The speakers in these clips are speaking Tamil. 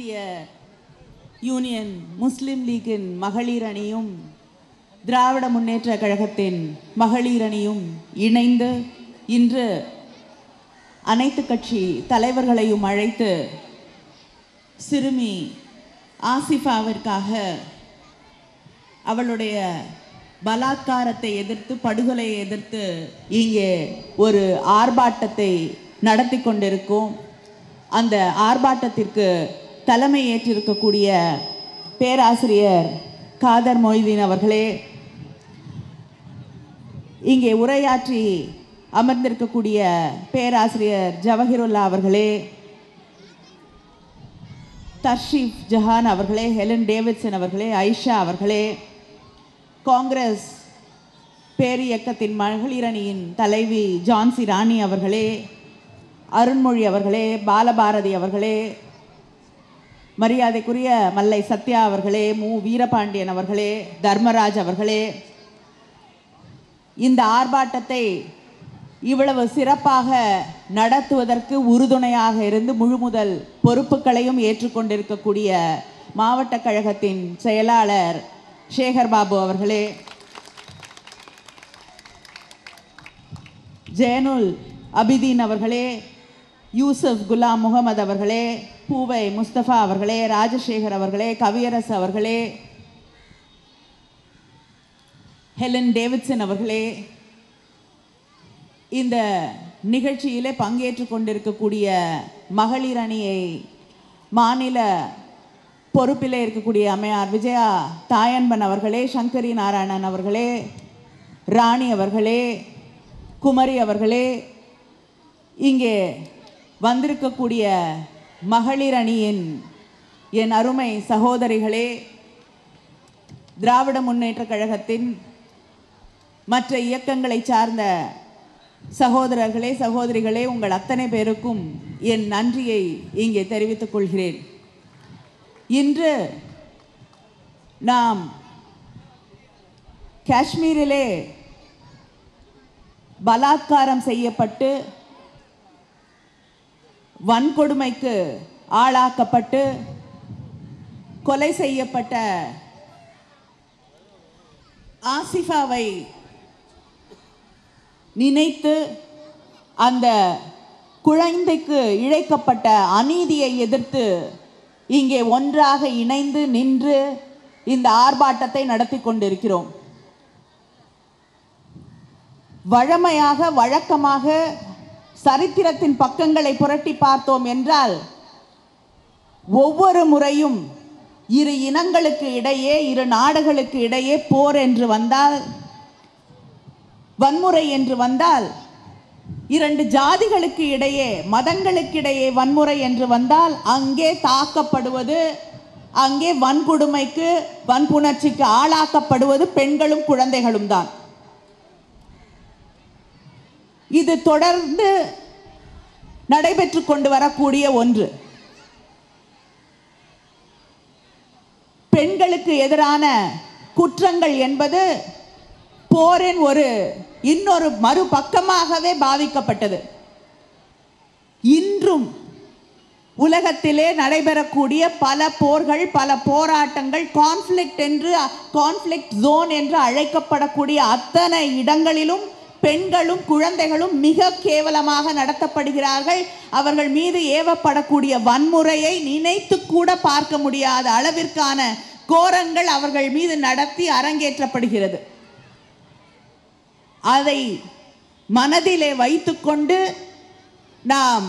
இந்திய யூனியன் முஸ்லிம் லீக்கின் மகளிர் அணியும் திராவிட முன்னேற்ற கழகத்தின் மகளிர் அணியும் இணைந்து இன்று அனைத்து கட்சி தலைவர்களையும் அழைத்து சிறுமி ஆசிஃபாவிற்காக அவளுடைய பலாத்காரத்தை எதிர்த்து படுகொலையை எதிர்த்து இங்கே ஒரு ஆர்ப்பாட்டத்தை நடத்தி கொண்டிருக்கும். அந்த ஆர்ப்பாட்டத்திற்கு தலைமை ஏற்றிருக்கக்கூடிய பேராசிரியர் காதர் மொய்தீன் அவர்களே இங்கே உரையாற்றி அமர்ந்திருக்கக்கூடிய பேராசிரியர் ஜவஹிருல்லா அவர்களே தர்ஷீப் ஜஹான் அவர்களே ஹெலன் டேவிட்சன் அவர்களே ஐஷா அவர்களே காங்கிரஸ் பேரியக்கத்தின் மகளிரணியின் தலைவி ஜான்சி ராணி அவர்களே அருண்மொழி அவர்களே பாலபாரதி அவர்களே மரியாதைக்குரிய மல்லை சத்யா அவர்களே மு. வீரபாண்டியன் அவர்களே தர்மராஜ் அவர்களே இந்த ஆர்ப்பாட்டத்தை இவ்வளவு சிறப்பாக நடத்துவதற்கு உறுதுணையாக இருந்து முழு முதல் பொறுப்புகளையும் ஏற்றுக்கொண்டிருக்கக்கூடிய மாவட்ட கழகத்தின் செயலாளர் சேகர் பாபு அவர்களே ஜெயனுல் அபிதீன் அவர்களே யூசப் குலாம் முகமது அவர்களே பூவை முஸ்தபா அவர்களே ராஜசேகர் அவர்களே கவியரசு அவர்களே ஹெலன் டேவிட்சன் அவர்களே இந்த நிகழ்ச்சியிலே பங்கேற்று கொண்டிருக்கக்கூடிய மகளிர் அணியை மாநில பொறுப்பில் இருக்கக்கூடிய அம்மையார் விஜயா தாயன்பன் அவர்களே சங்கரி நாராயணன் அவர்களே ராணி அவர்களே குமரி அவர்களே இங்கே வந்திருக்கக்கூடிய மகளிர் அணியின் என் அருமை சகோதரிகளே திராவிட முன்னேற்ற கழகத்தின் மற்ற இயக்கங்களை சார்ந்த சகோதரர்களே சகோதரிகளே உங்கள் அத்தனை பேருக்கும் என் நன்றியை இங்கே தெரிவித்துக் கொள்கிறேன். இன்று நாம் காஷ்மீரிலே பலாத்காரம் செய்யப்பட்டு வன்கொடுமைக்கு ஆளாக்கப்பட்டு கொலை செய்யப்பட்ட ஆசிஃபாவை நினைத்து அந்த குழந்தைக்கு இழைக்கப்பட்ட அநீதியை எதிர்த்து இங்கே ஒன்றாக இணைந்து நின்று இந்த ஆர்ப்பாட்டத்தை நடத்தி கொண்டிருக்கிறோம். வழமையாக வழக்கமாக சரித்திரத்தின் பக்கங்களை புரட்டி பார்த்தோம் என்றால் ஒவ்வொரு முறையும் இரு இனங்களுக்கு இடையே இரு நாடுகளுக்கு இடையே போர் என்று வந்தால் வன்முறை என்று வந்தால் இரண்டு ஜாதிகளுக்கு இடையே மதங்களுக்கு இடையே வன்முறை என்று வந்தால் அங்கே தாக்கப்படுவது அங்கே வன்கொடுமைக்கு வன்புணர்ச்சிக்கு ஆளாக்கப்படுவது பெண்களும் குழந்தைகளும் தான். இது தொடர்ந்து நடைபெற்று கொண்டு வரக்கூடிய ஒன்று. பெண்களுக்கு எதிரான குற்றங்கள் என்பது போரின் ஒரு இன்னொரு மறுபக்கமாகவே பாவிக்கப்பட்டது இன்றும் உலகத்திலே நடைபெறக்கூடிய பல போர்கள் பல போராட்டங்கள் கான்ஃப்ளிக்ட் என்று கான்ஃப்ளிக்ட் ஜோன் என்று அழைக்கப்படக்கூடிய அத்தனை இடங்களிலும் பெண்களும் குழந்தைகளும் மிக கேவலமாக நடத்தப்படுகிறார்கள். அவர்கள் மீது ஏவப்படக்கூடிய வன்முறையை நினைத்து கூட பார்க்க முடியாத அளவிற்கான கோரங்கள் அவர்கள் மீது நடத்தி அரங்கேற்றப்படுகிறது. அதை மனதிலே வைத்துக்கொண்டு நாம்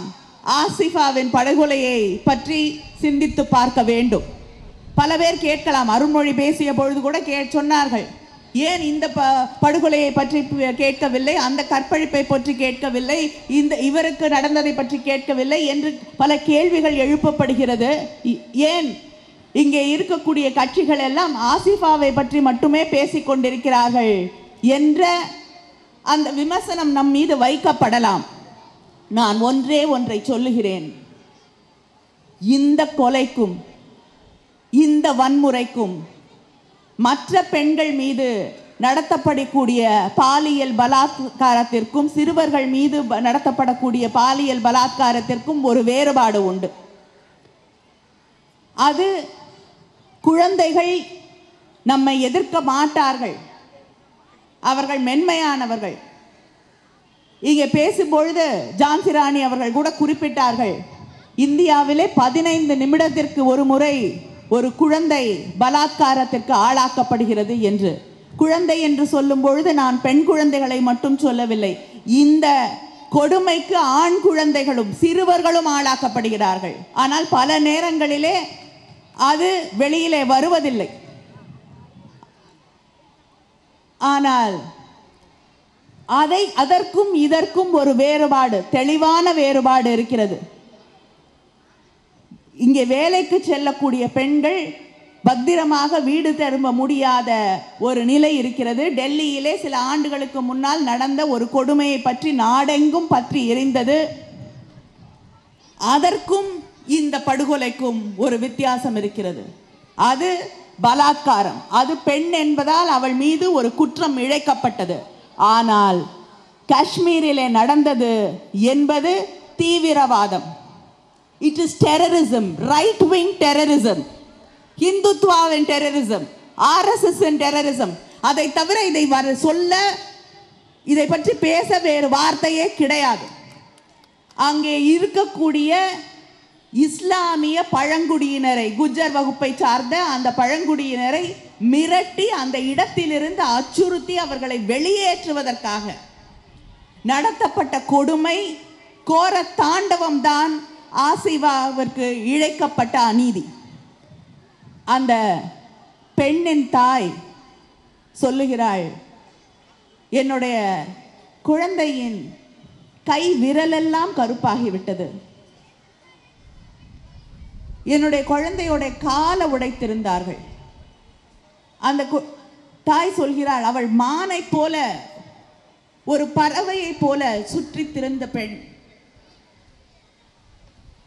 ஆசிஃபாவின் படுகொலையை பற்றி சிந்தித்து பார்க்க வேண்டும். பல பேர் கேட்கலாம். அருண்மொழி பேசிய பொழுது கூட கே சொன்னார்கள். ஏன் இந்த ப படுகொலையை பற்றி கேட்கவில்லை? அந்த கற்பழிப்பை பற்றி கேட்கவில்லை? இந்த இவருக்கு நடந்ததை பற்றி கேட்கவில்லை என்று பல கேள்விகள் எழுப்பப்படுகிறது. இ- ஏன்? இங்கே இருக்கக்கூடிய கட்சிகள் எல்லாம் ஆசிஃபாவை பற்றி மட்டுமே பேசிக் கொண்டிருக்கிறார்கள் என்ற அந்த விமர்சனம் நம் மீது வைக்கப்படலாம். நான் ஒன்றே ஒன்றை சொல்லுகிறேன். இந்த கொலைக்கும் இந்த வன்முறைக்கும் மற்ற பெண்கள் மீது நடத்தப்படக்கூடிய பாலியல் பலாத்காரத்திற்கும் சிறுவர்கள் மீது நடத்தப்படக்கூடிய பாலியல் பலாத்காரத்திற்கும் ஒரு வேறுபாடு உண்டு. அது குழந்தைகள் நம்மை எதிர்க்க மாட்டார்கள். அவர்கள் மென்மையானவர்கள். இங்கே பேசும்பொழுது ஜான்சி ராணி அவர்கள் கூட குறிப்பிட்டார்கள் இந்தியாவிலே பதினைந்து நிமிடத்திற்கு ஒரு முறை ஒரு குழந்தை பலாத்காரத்திற்கு ஆளாக்கப்படுகிறது என்று. குழந்தை என்று சொல்லும் பொழுது நான் பெண் குழந்தைகளை மட்டும் சொல்லவில்லை. இந்த கொடுமைக்கு ஆண் குழந்தைகளும் சிறுவர்களும் ஆளாக்கப்படுகிறார்கள். ஆனால் பல நேரங்களிலே அது வெளியிலே வருவதில்லை. ஆனால் அதை அதற்கும் இதற்கும் ஒரு வேறுபாடு தெளிவான வேறுபாடு இருக்கிறது. இங்கே வேலைக்கு செல்லக்கூடிய பெண்கள் பத்திரமாக வீடு திரும்ப முடியாத ஒரு நிலை இருக்கிறது. டெல்லியிலே சில ஆண்டுகளுக்கு முன்னால் நடந்த ஒரு கொடுமையை பற்றி நாடெங்கும் பற்றி எரிந்தது. அதற்கும் இந்த படுகொலைக்கும் ஒரு வித்தியாசம் இருக்கிறது. அது பலாத்காரம். அது பெண் என்பதால் அவள் மீது ஒரு குற்றம் இழைக்கப்பட்டது. ஆனால் காஷ்மீரிலே நடந்தது என்பது தீவிரவாதம். It is terrorism right wing terrorism இந்துத்வாவின் terrorism RSS terrorism அதை தவிர இதை வர சொல்ல இதை பற்றி பேச வேறு வார்த்தையே கிடையாது. அங்கே இருக்கக்கூடிய இஸ்லாமிய பழங்குடியினரை குஜர் வகுப்பை சார்ந்த அந்த பழங்குடியினரை மிரட்டி அந்த இடத்திலிருந்து அச்சுறுத்தி அவர்களை வெளியேற்றுவதற்காக நடத்தப்பட்ட கொடுமை கோர தாண்டவம்தான் ஆசிவாவிற்கு இழைக்கப்பட்ட அநீதி. அந்த பெண்ணின் தாய் சொல்லுகிறாள் என்னுடைய குழந்தையின் கை விரலெல்லாம் கருப்பாகிவிட்டது. என்னுடைய குழந்தையோட காலை உடைத்திருந்தார்கள். அந்த கு- தாய் சொல்கிறாள் அவள் மானை போல ஒரு பறவையை போல சுற்றித் திறந்த பெண்.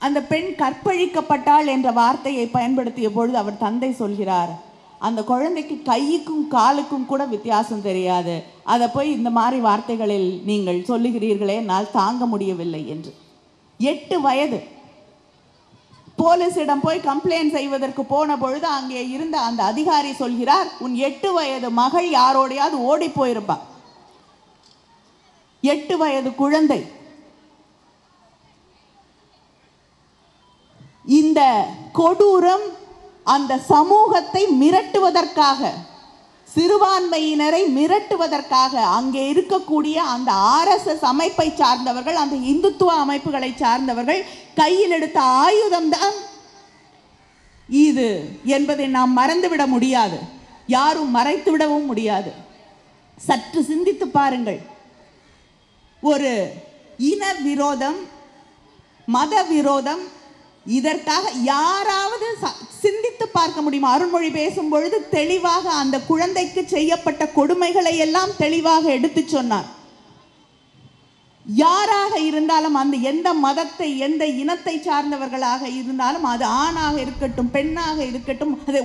அந்த பெண் கற்பழிக்கப்பட்டாள் என்ற வார்த்தையை பயன்படுத்திய பொழுது அவர் தந்தை சொல்கிறார் அந்த குழந்தைக்கு கைக்கும் காலுக்கும் கூட வித்தியாசம் தெரியாது. அதை போய் இந்த மாதிரி வார்த்தைகளில் நீங்கள் சொல்லுகிறீர்களே என்னால் தாங்க முடியவில்லை என்று. எட்டு வயது. போலீஸிடம் போய் கம்ப்ளைண்ட் செய்வதற்கு போன பொழுது அங்கே இருந்த அந்த அதிகாரி சொல்கிறார் உன் எட்டு வயது மகள் யாரோடையாவது ஓடி போயிருப்பா. எட்டு வயது குழந்தை. இந்த கொடூரம் அந்த சமூகத்தை மிரட்டுவதற்காக சிறுபான்மையினரை மிரட்டுவதற்காக அங்கே இருக்கக்கூடிய அந்த ஆர்எஸ்எஸ் அமைப்பை சார்ந்தவர்கள் அந்த இந்துத்துவ அமைப்புகளை சார்ந்தவர்கள் கையில் எடுத்த ஆயுதம்தான் இது என்பதை நாம் மறந்துவிட முடியாது. யாரும் மறைத்துவிடவும் முடியாது. சற்று சிந்தித்து பாருங்கள். ஒரு இன விரோதம் மத விரோதம் இதற்காக யாராவது சிந்தித்து பார்க்க முடியுமா? அருண்மொழி பேசும் பொழுது தெளிவாக அந்த குழந்தைக்கு செய்யப்பட்ட கொடுமைகளை எல்லாம் தெளிவாக எடுத்து சொன்னார். யாராக இருந்தாலும் அந்த எந்த மதத்தை எந்த இனத்தை சார்ந்தவர்களாக இருந்தாலும் அது ஆணாக இருக்கட்டும் பெண்ணாக இருக்கட்டும் அது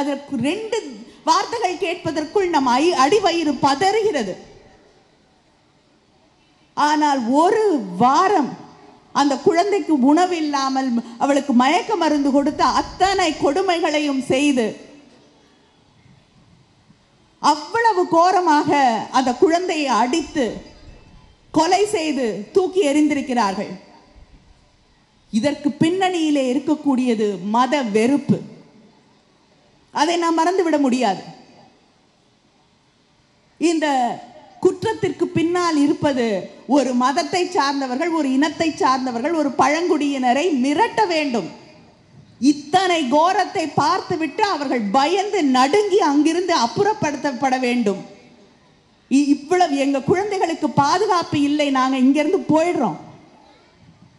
அதற்கு ரெண்டு வார்த்தைகள் கேட்பதற்குள் நம் ஐ அடிவயிறு பதறுகிறது. ஆனால் ஒரு வாரம் அந்த குழந்தைக்கு உணவு இல்லாமல் அவளுக்கு மயக்க மருந்து கொடுத்து அத்தனை கொடுமைகளையும் செய்து அவ்வளவு கோரமாக அந்த குழந்தையை அடித்து கொலை செய்து தூக்கி எறிந்திருக்கிறார்கள். இதற்கு பின்னணியிலே இருக்கக்கூடியது மத வெறுப்பு. அதை நாம் மறந்துவிட முடியாது. இந்த குற்றத்திற்கு பின்னால் இருப்பது ஒரு மதத்தை சார்ந்தவர்கள் ஒரு இனத்தை சார்ந்தவர்கள் ஒரு பழங்குடியினரை மிரட்ட வேண்டும். இத்தனை கோரத்தை பார்த்துவிட்டு அவர்கள் பயந்து நடுங்கி அங்கிருந்து அப்புறப்படுத்தப்பட வேண்டும். இ- இவ்வளவு எங்க குழந்தைகளுக்கு பாதுகாப்பு இல்லை நாங்க இங்கிருந்து போயிடுறோம்.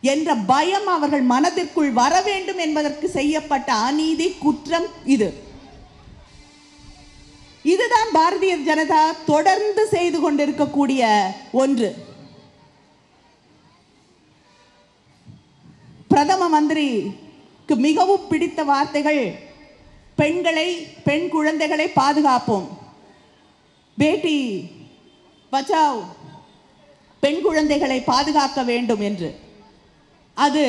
என்ற பயம் அவர்கள் மனதிற்குள் வர வேண்டும் என்பதற்கு செய்யப்பட்ட அநீதி குற்றம் இது. இதுதான் பாரதிய ஜனதா தொடர்ந்து செய்து கொண்டிருக்கக்கூடிய ஒன்று. பிரதம மந்திரிக்கு மிகவும் பிடித்த வார்த்தைகள் பெண்களை பெண் குழந்தைகளை பாதுகாப்போம். பேட்டி பச்சாவ் பெண் குழந்தைகளை பாதுகாக்க வேண்டும் என்று. அது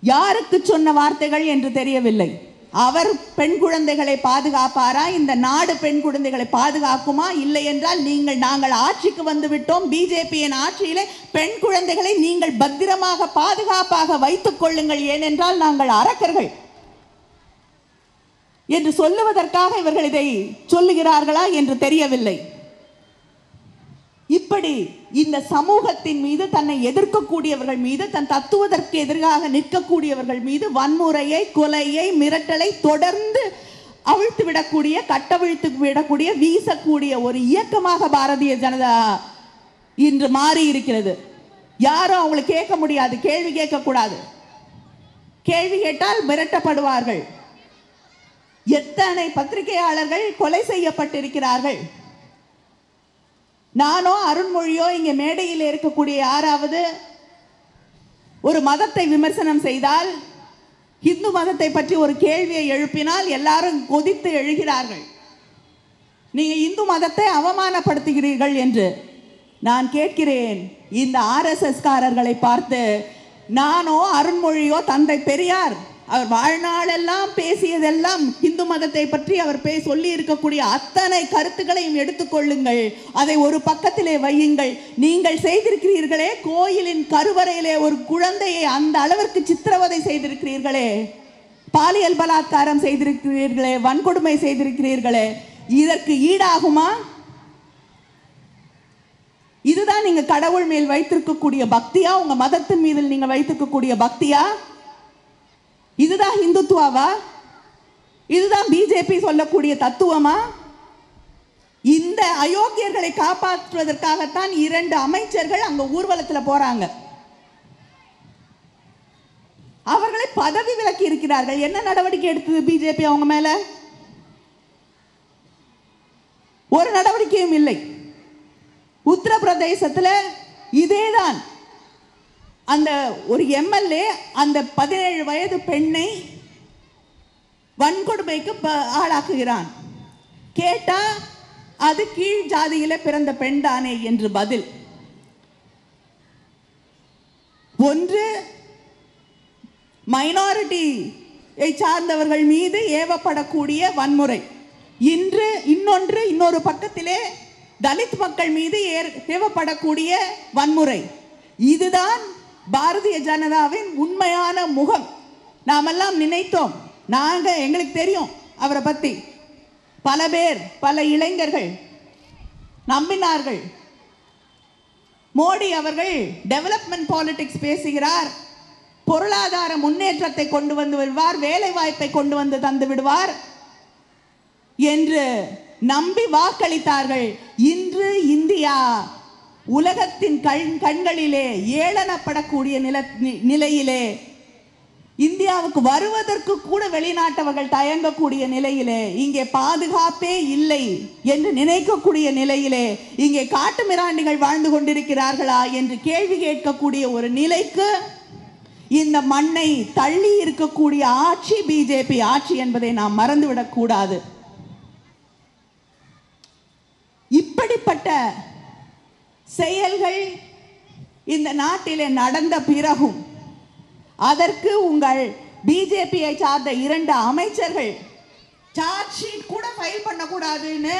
யாருக்கு சொன்ன வார்த்தைகள் என்று தெரியவில்லை. அவர் பெண் குழந்தைகளை பாதுகாப்பாரா? இந்த நாடு பெண் குழந்தைகளை பாதுகாக்குமா? இல்லை என்றால் நீங்கள் நாங்கள் ஆட்சிக்கு வந்து விட்டோம். பிஜேபியின் ஆட்சியிலே பெண் குழந்தைகளை நீங்கள் பத்திரமாக பாதுகாப்பாக வைத்துக் கொள்ளுங்கள். ஏனென்றால் நாங்கள் அரக்கர்கள். என்று சொல்லுவதற்காக இவர்கள் இதை சொல்லுகிறார்களா என்று தெரியவில்லை. இப்படி இந்த சமூகத்தின் மீது தன்னை எதிர்க்கக்கூடியவர்கள் மீது தன் தத்துவதற்கு எதிராக நிற்கக்கூடியவர்கள் மீது வன்முறையை கொலையை மிரட்டலை தொடர்ந்து அவிழ்த்து விடக்கூடிய கட்டவிழ்த்து விடக்கூடிய வீசக்கூடிய ஒரு இயக்கமாக பாரதிய ஜனதா இன்று மாறி இருக்கிறது யாரும் அவங்களை கேட்க முடியாது கேள்வி கேட்கக்கூடாது. கேள்வி கேட்டால் மிரட்டப்படுவார்கள். எத்தனை பத்திரிகையாளர்கள் கொலை செய்யப்பட்டிருக்கிறார்கள்? நானோ அருண்மொழியோ இங்கே மேடையில் இருக்கக்கூடிய யாராவது ஒரு மதத்தை விமர்சனம் செய்தால் இந்து மதத்தை பற்றி ஒரு கேள்வியை எழுப்பினால் எல்லாரும் கொதித்து எழுகிறார்கள். நீங்க இந்து மதத்தை அவமானப்படுத்துகிறீர்கள் என்று நான் கேட்கிறேன். இந்த ஆர்எஸ்எஸ்காரர்களை பார்த்து நானோ அருண்மொழியோ தந்தை பெரியார் அவர் வாழ்நாளெல்லாம் பேசியதெல்லாம் இந்து மதத்தை பற்றி அவர் பே சொல்லி இருக்கக்கூடிய அத்தனை கருத்துக்களையும் எடுத்துக்கொள்ளுங்கள். அதை ஒரு பக்கத்திலே வையுங்கள். நீங்கள் செய்திருக்கிறீர்களே கோயிலின் கருவறையிலே ஒரு குழந்தையை அந்த அளவிற்கு சித்திரவதை செய்திருக்கிறீர்களே. பாலியல் பலாத்காரம் செய்திருக்கிறீர்களே வன்கொடுமை செய்திருக்கிறீர்களே. இதற்கு ஈடாகுமா? இதுதான் நீங்க கடவுள் மேல் வைத்திருக்கக்கூடிய பக்தியா? உங்க மதத்தின் மீது நீங்க வைத்திருக்கக்கூடிய பக்தியா? இதுதான் இந்துத்துவாவா இதுதான் பிஜேபி சொல்லக்கூடிய தத்துவமா? இந்த அயோக்கியர்களை காப்பாற்றுவதற்காகத்தான் இரண்டு அமைச்சர்கள் அங்க ஊர்வலத்தில் போறாங்க. அவர்களை பதவி விலக்கி இருக்கிறார்கள். என்ன நடவடிக்கை எடுத்தது பிஜேபி அவங்க மேல? ஒரு நடவடிக்கையும் இல்லை. உத்தரப்பிரதேசத்தில் இதேதான். அந்த ஒரு எம்எல்ஏ அந்த பதினேழு வயது பெண்ணை வன்கொடுமைக்கு ப- ஆளாக்குகிறான். கேட்டா அது கீழ் ஜாதியில பிறந்த பெண் தானே என்று பதில். ஒன்று மைனாரிட்டியை சார்ந்தவர்கள் மீது ஏவப்படக்கூடிய வன்முறை. இன்று இன்னொன்று இன்னொரு பக்கத்திலே தலித் மக்கள் மீது ஏர்- ஏவப்படக்கூடிய வன்முறை. இதுதான் பாரதிய ஜனதாவின் உண்மையான முகம் நாமெல்லாம் நினைத்தோம். நாங்கள் எங்களுக்கு தெரியும் அவரை பத்தி. பல பேர் பல இளைஞர்கள் நம்பினார்கள். மோடி அவர்கள் டெவலப்மெண்ட் பாலிடிக்ஸ் பேசுகிறார். பொருளாதார முன்னேற்றத்தை கொண்டு வந்து விடுவார். வேலை வாய்ப்பை கொண்டு வந்து தந்து விடுவார் என்று நம்பி வாக்களித்தார்கள் இன்று இந்தியா. உலகத்தின் கண் கண்களிலே ஏளனப்படக்கூடிய நில நிலையிலே இந்தியாவுக்கு வருவதற்கு கூட வெளிநாட்டவர்கள் தயங்கக்கூடிய நிலையிலே இங்கே பாதுகாப்பே இல்லை என்று நினைக்கக்கூடிய நிலையிலே இங்கே காட்டு மிராண்டிகள் வாழ்ந்து கொண்டிருக்கிறார்களா என்று கேள்வி கேட்கக்கூடிய ஒரு நிலைக்கு இந்த மண்ணை தள்ளி இருக்கக்கூடிய ஆட்சி பிஜேபி ஆட்சி என்பதை நாம் மறந்துவிடக் கூடாது இப்படிப்பட்ட செயல்கள் இந்த நாட்டிலே நடந்த பிறகும் அதற்கு உங்கள் பிஜேபியை சார்ந்த இரண்டு அமைச்சர்கள் சார்ஜ் ஷீட் கூட ஃபைல் பண்ணக்கூடாதுன்னு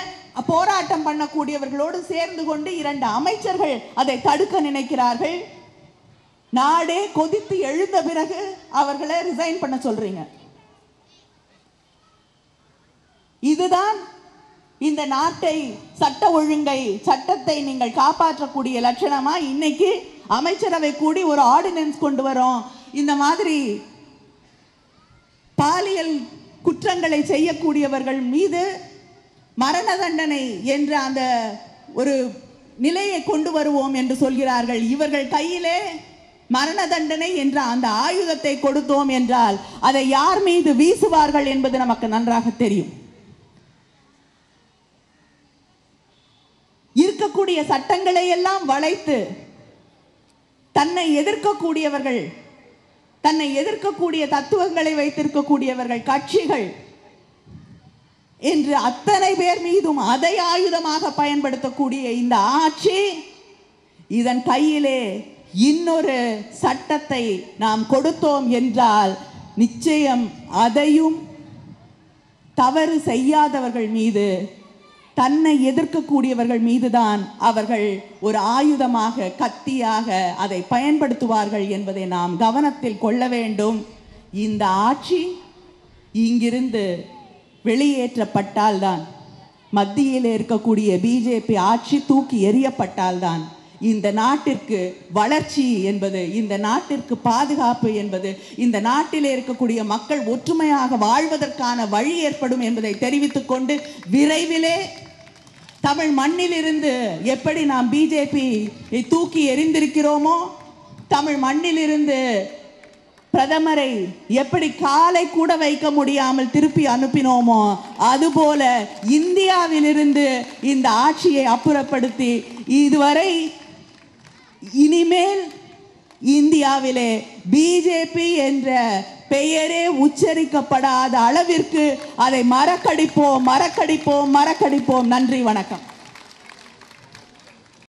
போராட்டம் பண்ணக்கூடியவர்களோடு சேர்ந்து கொண்டு இரண்டு அமைச்சர்கள் அதை தடுக்க நினைக்கிறார்கள். நாடே கொதித்து எழுந்த பிறகு அவர்களை ரிசைன் பண்ண சொல்றீங்க. இதுதான் இந்த நாட்டை சட்ட ஒழுங்கை சட்டத்தை நீங்கள் காப்பாற்றக்கூடிய லட்சணமா இன்னைக்கு அமைச்சரவை கூடி ஒரு ஆர்டினன்ஸ் கொண்டு வரோம். இந்த மாதிரி பாலியல் குற்றங்களை செய்யக்கூடியவர்கள் மீது மரண தண்டனை என்ற அந்த ஒரு நிலையை கொண்டு வருவோம் என்று சொல்கிறார்கள். இவர்கள் கையிலே மரண தண்டனை என்ற அந்த ஆயுதத்தை கொடுத்தோம் என்றால் அதை யார் மீது வீசுவார்கள் என்பது நமக்கு நன்றாக தெரியும். இருக்கக்கூடிய சட்டங்களை எல்லாம் வளைத்து தன்னை எதிர்க்கக்கூடியவர்கள் தன்னை எதிர்க்கக்கூடிய தத்துவங்களை வைத்திருக்கக்கூடியவர்கள் கட்சிகள் என்று அத்தனை பேர் மீதும் அதை ஆயுதமாக பயன்படுத்தக்கூடிய இந்த ஆட்சி இதன் கையிலே இன்னொரு சட்டத்தை நாம் கொடுத்தோம் என்றால் நிச்சயம் அதையும் தவறு செய்யாதவர்கள் மீது தன்னை எதிர்க்கக்கூடியவர்கள் மீதுதான் அவர்கள் ஒரு ஆயுதமாக கத்தியாக அதை பயன்படுத்துவார்கள் என்பதை நாம் கவனத்தில் கொள்ள வேண்டும். இந்த ஆட்சி இங்கிருந்து வெளியேற்றப்பட்டால்தான் மத்தியில் இருக்கக்கூடிய பிஜேபி ஆட்சி தூக்கி எறியப்பட்டால்தான் இந்த நாட்டிற்கு வளர்ச்சி என்பது இந்த நாட்டிற்கு பாதுகாப்பு என்பது இந்த நாட்டில் இருக்கக்கூடிய மக்கள் ஒற்றுமையாக வாழ்வதற்கான வழி ஏற்படும் என்பதை தெரிவித்துக் கொண்டு விரைவிலே தமிழ் மண்ணிலிருந்து எப்படி நாம் பிஜேபி தூக்கி எறிந்திருக்கிறோமோ தமிழ் மண்ணிலிருந்து பிரதமரை எப்படி காலை கூட வைக்க முடியாமல் திருப்பி அனுப்பினோமோ அதுபோல இந்தியாவிலிருந்து இந்த ஆட்சியை அப்புறப்படுத்தி இதுவரை இனிமேல் இந்தியாவிலே பிஜேபி என்ற பெயரே உச்சரிக்கப்படாத அளவிற்கு அதை மறக்கடிப்போம் மறக்கடிப்போம் மறக்கடிப்போம். நன்றி வணக்கம்.